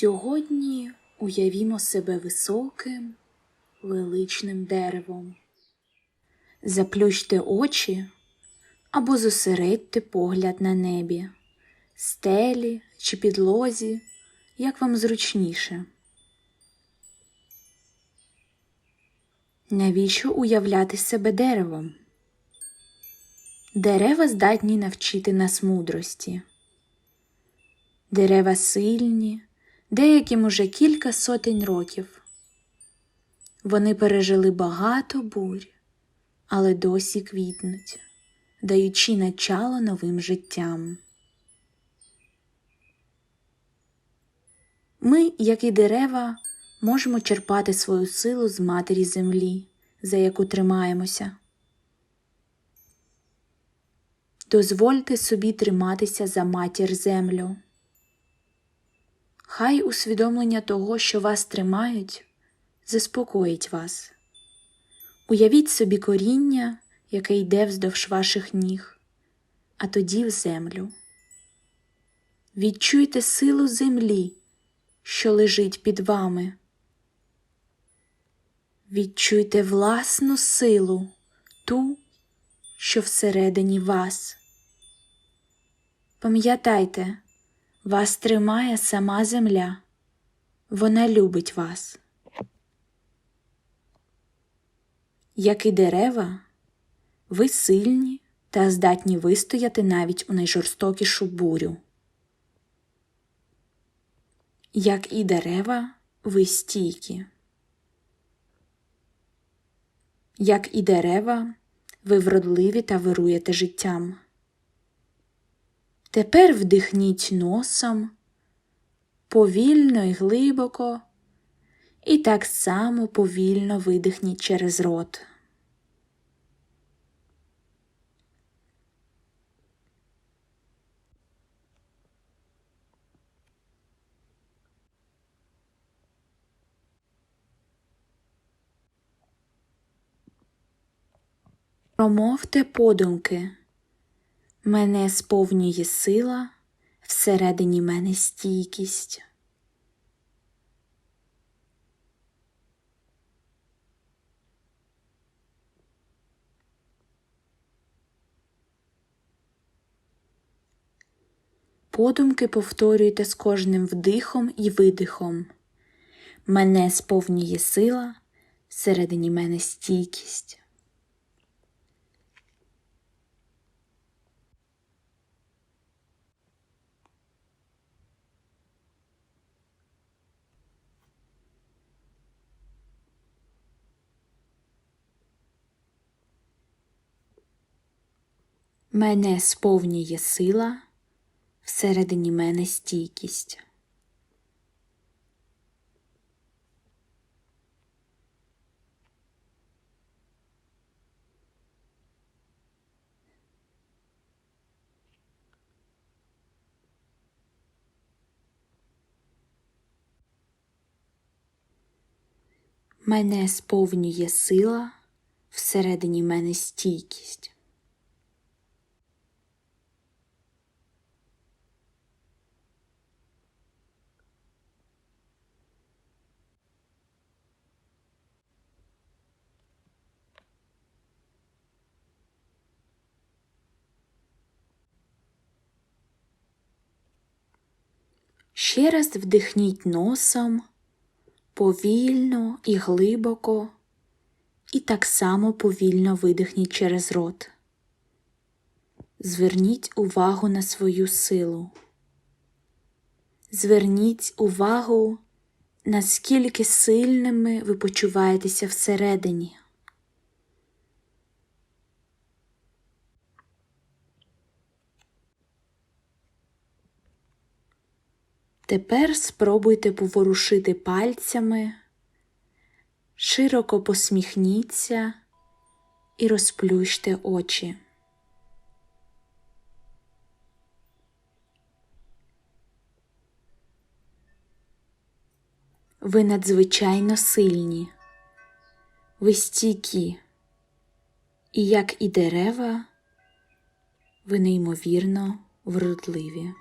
Сьогодні уявімо себе високим, величним деревом. Заплющте очі або зосередьте погляд на небі, стелі чи підлозі, як вам зручніше. Навіщо уявляти себе деревом? Дерева здатні навчити нас мудрості. Дерева сильні, деяким уже кілька сотень років. Вони пережили багато бурь, але досі квітнуть, даючи начало новим життям. Ми, як і дерева, можемо черпати свою силу з матері землі, за яку тримаємося. Дозвольте собі триматися за матір землю. Хай усвідомлення того, що вас тримають, заспокоїть вас. Уявіть собі коріння, яке йде вздовж ваших ніг, а тоді в землю. Відчуйте силу землі, що лежить під вами. Відчуйте власну силу, ту, що всередині вас. Пам'ятайте, вас тримає сама земля, вона любить вас. Як і дерева, ви сильні та здатні вистояти навіть у найжорстокішу бурю. Як і дерева, ви стійкі. Як і дерева, ви вродливі та вируєте життям. Тепер вдихніть носом повільно і глибоко, і так само повільно видихніть через рот. Промовте подумки. Мене сповнює сила, всередині мене стійкість. Подумки повторюйте з кожним вдихом і видихом. Мене сповнює сила, всередині мене стійкість. Мене сповнює сила, всередині мене стійкість. Мене сповнює сила, всередині мене стійкість. Ще раз вдихніть носом повільно і глибоко, і так само повільно видихніть через рот. Зверніть увагу на свою силу. Зверніть увагу, наскільки сильними ви почуваєтеся всередині. Тепер спробуйте поворушити пальцями, широко посміхніться і розплющте очі. Ви надзвичайно сильні, ви стійкі, і як і дерева, ви неймовірно вродливі.